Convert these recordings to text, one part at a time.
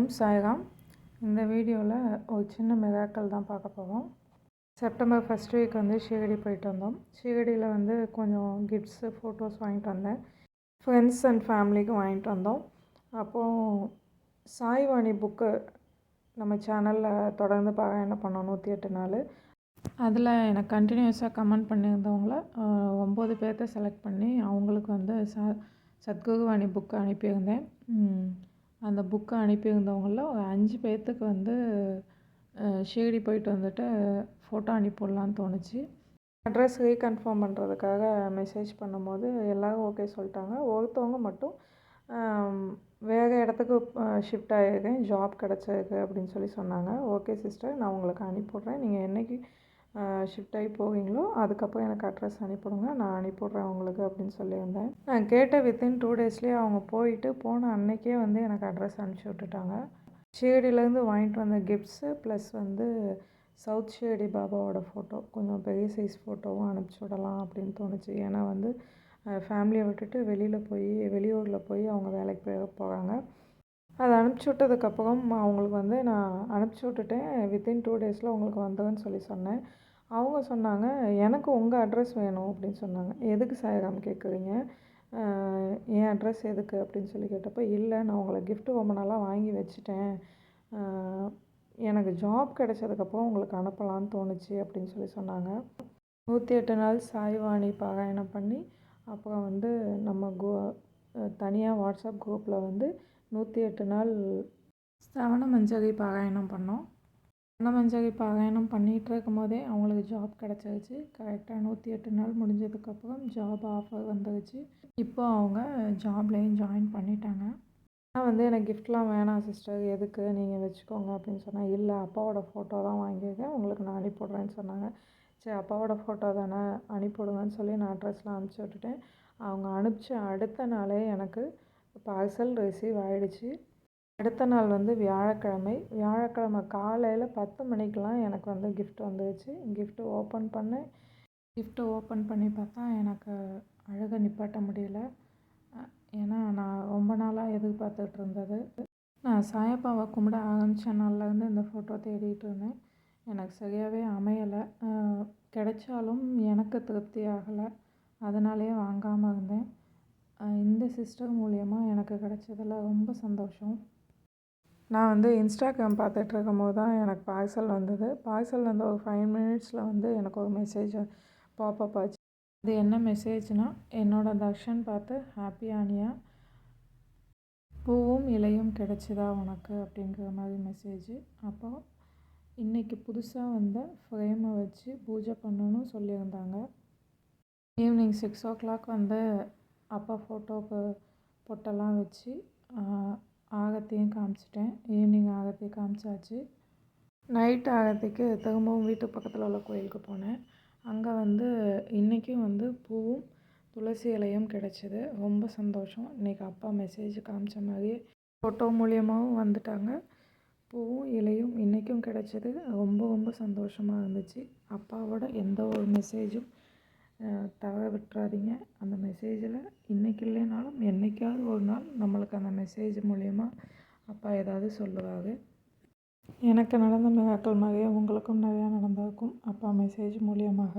ஓம் சாய்ராம். இந்த வீடியோவில் ஒரு சின்ன மிராக்கள் தான் பார்க்க போகிறோம் செப்டம்பர் ஃபஸ்ட் வீக் வந்து ஷீரடி போயிட்டு வந்தோம். ஷீரடியில் வந்து கொஞ்சம் கிஃப்ட்ஸு ஃபோட்டோஸ் வாங்கிட்டு வந்தேன். ஃப்ரெண்ட்ஸ் அண்ட் ஃபேமிலிக்கு வாங்கிட்டு வந்தோம். அப்போது சாய்வாணி புக்கு நம்ம சேனலில் தொடர்ந்து பார்க்க என்ன பண்ணோம்? நூற்றி எட்டு நாள். அதில் எனக்கு கண்டினியூஸாக கமெண்ட் பண்ணியிருந்தவங்கள ஒம்பது பேர்த்த செலக்ட் பண்ணி அவங்களுக்கு வந்து ச சத்குருவாணி புக்கு அனுப்பியிருந்தேன். அந்த புக்கை அனுப்பியிருந்தவங்களில் ஒரு அஞ்சு பேர்த்துக்கு வந்து ஷீடி ஷீரடி போயிட்டு வந்துட்டு ஃபோட்டோ அனுப்பிவிடலான்னு தோணுச்சு. அட்ரஸ் ரீகன்ஃபார்ம் பண்ணுறதுக்காக மெசேஜ் பண்ணும்போது எல்லோரும் ஓகே சொல்லிட்டாங்க. ஒருத்தவங்க மட்டும் வேறு இடத்துக்கு ஷிஃப்ட் ஆகிருக்கேன் ஜாப் கிடச்சிருக்கு அப்படின்னு சொல்லி சொன்னாங்க. ஓகே சிஸ்டர் நான் உங்களுக்கு அனுப்பிவிட்றேன். நீங்கள் என்னைக்கு ஷிஃப்ட் ஆகி போவீங்களோ அதுக்கப்புறம் எனக்கு அட்ரஸ் அனுப்பிவிடுங்க. நான் அனுப்பிவிட்றேன் உங்களுக்கு அப்படின்னு சொல்லியிருந்தேன். நான் கேட்ட வித்தின் டூ டேஸ்லேயே அவங்க போயிட்டு போன அன்னைக்கே வந்து எனக்கு அட்ரஸ் அனுப்பிச்சி விட்டுட்டாங்க. ஷீரடியிலேருந்து வாங்கிட்டு வந்த கிஃப்ட்ஸு ப்ளஸ் வந்து சவுத் ஷீரடி பாபாவோட ஃபோட்டோ கொஞ்சம் பெரிய சைஸ் ஃபோட்டோவும் அனுப்பிச்சி விடலாம் அப்படின்னு தோணுச்சு. ஏன்னா வந்து ஃபேமிலியை விட்டுட்டு வெளியில் போய் வெளியூரில் போய் அவங்க வேலைக்கு போய் போகிறாங்க அதை அனுப்பிச்சி விட்டதுக்கப்புறம் அவங்களுக்கு வந்து நான் அனுப்பிச்சி விட்டுட்டேன். வித்தின் டூ டேஸில் உங்களுக்கு வந்துடுன்னு சொல்லி சொன்னேன். அவங்க சொன்னாங்க எனக்கு உங்கள் அட்ரஸ் வேணும் அப்படின்னு சொன்னாங்க. எதுக்கு சாயராம் கேட்குறீங்க? என் அட்ரஸ் எதுக்கு? அப்படின்னு சொல்லி கேட்டப்போ இல்லை நான் உங்களை கிஃப்ட்டு ரொம்ப நாளாக வாங்கி வச்சுட்டேன். எனக்கு ஜாப் கிடைச்சதுக்கப்புறம் உங்களுக்கு அனுப்பலான்னு தோணுச்சு அப்படின்னு சொல்லி சொன்னாங்க. நூற்றி எட்டு நாள் சாய்வாணி பாராயணம் பண்ணி அப்புறம் வந்து நம்ம கோ தனியாக வாட்ஸ்அப் குரூப்பில் வந்து நூற்றி எட்டு நாள் சவண மஞ்சகை பாராயணம் பண்ணோம். சவண மஞ்சகை பாராயணம் பண்ணிகிட்டு இருக்கும் போதே அவங்களுக்கு ஜாப் கிடச்சிருச்சு. கரெக்டாக நூற்றி எட்டு நாள் முடிஞ்சதுக்கப்புறம் ஜாப் ஆஃபர் வந்துருச்சு. இப்போ அவங்க ஜாப்லேயும் ஜாயின் பண்ணிட்டாங்க. ஆனால் வந்து எனக்கு கிஃப்ட்லாம் வேணாம் சிஸ்டர் எதுக்கு? நீங்கள் வச்சுக்கோங்க அப்படின்னு சொன்னால் இல்லை அப்பாவோட ஃபோட்டோ தான் வாங்கியிருக்கேன். உங்களுக்கு நான் அனுப்பிவிட்றேன்னு சொன்னாங்க. சரி அப்பாவோட ஃபோட்டோ தானே அனுப்பிவிடுங்கன்னு சொல்லி நான் அட்ரெஸ்லாம் அனுப்பிச்சி விட்டுட்டேன். அவங்க அனுப்பிச்ச அடுத்த நாளே எனக்கு பார்சல் ரிசீவ் ஆகிடுச்சி அடுத்த நாள் வந்து வியாழக்கிழமை. வியாழக்கிழமை காலையில் பத்து மணிக்கெலாம் எனக்கு வந்து கிஃப்ட் வந்துடுச்சு கிஃப்ட்டு ஓப்பன் பண்ணேன் கிஃப்ட்டு ஓப்பன் பண்ணி பார்த்தா எனக்கு அழுக நிப்பாட்ட முடியல. ஏன்னா நான் ரொம்ப நாளாக எதிர்பார்த்துட்டு இருந்தது. நான் சாயப்பாவை கும்பிட ஆரம்பித்த நாள்லேருந்து இந்த ஃபோட்டோ தேடிட்டு இருந்தேன். எனக்கு சரியாகவே அமையலை. கிடைச்சாலும் எனக்கு திருப்தி ஆகலை. அதனாலேயே வாங்காமல் இருந்தேன். இந்த சிஸ்டர் மூலயமா எனக்கு கிடச்சதில் ரொம்ப சந்தோஷம். நான் வந்து இன்ஸ்டாகிராம் பார்த்துட்ருக்கும் போது தான் எனக்கு பார்சல் வந்தது. பார்சல் வந்து ஒரு ஃபைவ் மினிட்ஸில் வந்து எனக்கு ஒரு மெசேஜ் பாப்பப் ஆச்சு. அது என்ன மெசேஜ்னால் என்னோடய தர்ஷன் பார்த்து ஹாப்பி ஆனியா? பூவும் இலையும் கிடச்சிதா உனக்கு? அப்படிங்கிற மாதிரி மெசேஜ் அப்போ இன்றைக்கி புதுசாக வந்த ஃப்ரேமை வச்சு பூஜை பண்ணணும்னு சொல்லியிருந்தாங்க. ஈவினிங் சிக்ஸ் ஓ கிளாக் வந்து அப்பா ஃபோட்டோவுக்கு பொட்டெல்லாம் வச்சு ஆகத்தையும் காமிச்சிட்டேன். ஈவினிங் ஆகத்தி காமிச்சாச்சு. நைட் ஆகத்திக்கு திரும்பவும் வீட்டு பக்கத்தில் உள்ள கோயிலுக்கு போனேன். அங்கே வந்து இன்றைக்கும் வந்து பூவும் துளசி இலையும் கிடச்சிது. ரொம்ப சந்தோஷம். இன்றைக்கி அப்பா மெசேஜ் காமிச்ச மாதிரியே ஃபோட்டோ மூலியமாகவும் வந்துட்டாங்க. பூவும் இலையும் இன்றைக்கும் கிடச்சிது. ரொம்ப ரொம்ப சந்தோஷமாக இருந்துச்சு. அப்பாவோட எந்த ஒரு மெசேஜும் தவற விட்டுறாதீங்க. அந்த மெசேஜில் இன்றைக்கி இல்லைனாலும் என்றைக்காவது ஒரு நாள் நம்மளுக்கு அந்த மெசேஜ் மூலயமா அப்பா ஏதாவது சொல்லுவார் எனக்கு நடந்த மிராக்கள் மாதிரியே உங்களுக்கும் நிறையா நடந்திருக்கும். அப்பா மெசேஜ் மூலியமாக.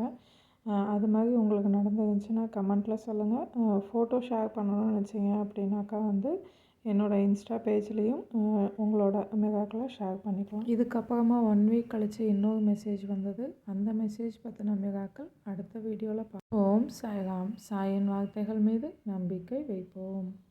அது மாதிரி உங்களுக்கு நடந்துருந்துச்சுன்னா கமெண்ட்டில் சொல்லுங்கள் ஃபோட்டோ ஷேர் பண்ணணும்னு நினச்சிங்க அப்படின்னாக்கா வந்து என்னோடய இன்ஸ்டா பேஜ்லேயும் உங்களோட மெகாக்களை ஷேர் பண்ணிக்கலாம். இதுக்கப்புறமா ஒன் வீக் கழித்து இன்னொரு மெசேஜ் வந்தது. அந்த மெசேஜ் பற்றின மெகாக்கள் அடுத்த வீடியோவில் பார்ப்போம். ஓம் சாய்ராம். சாயின் வார்த்தைகள் மீது நம்பிக்கை வைப்போம்.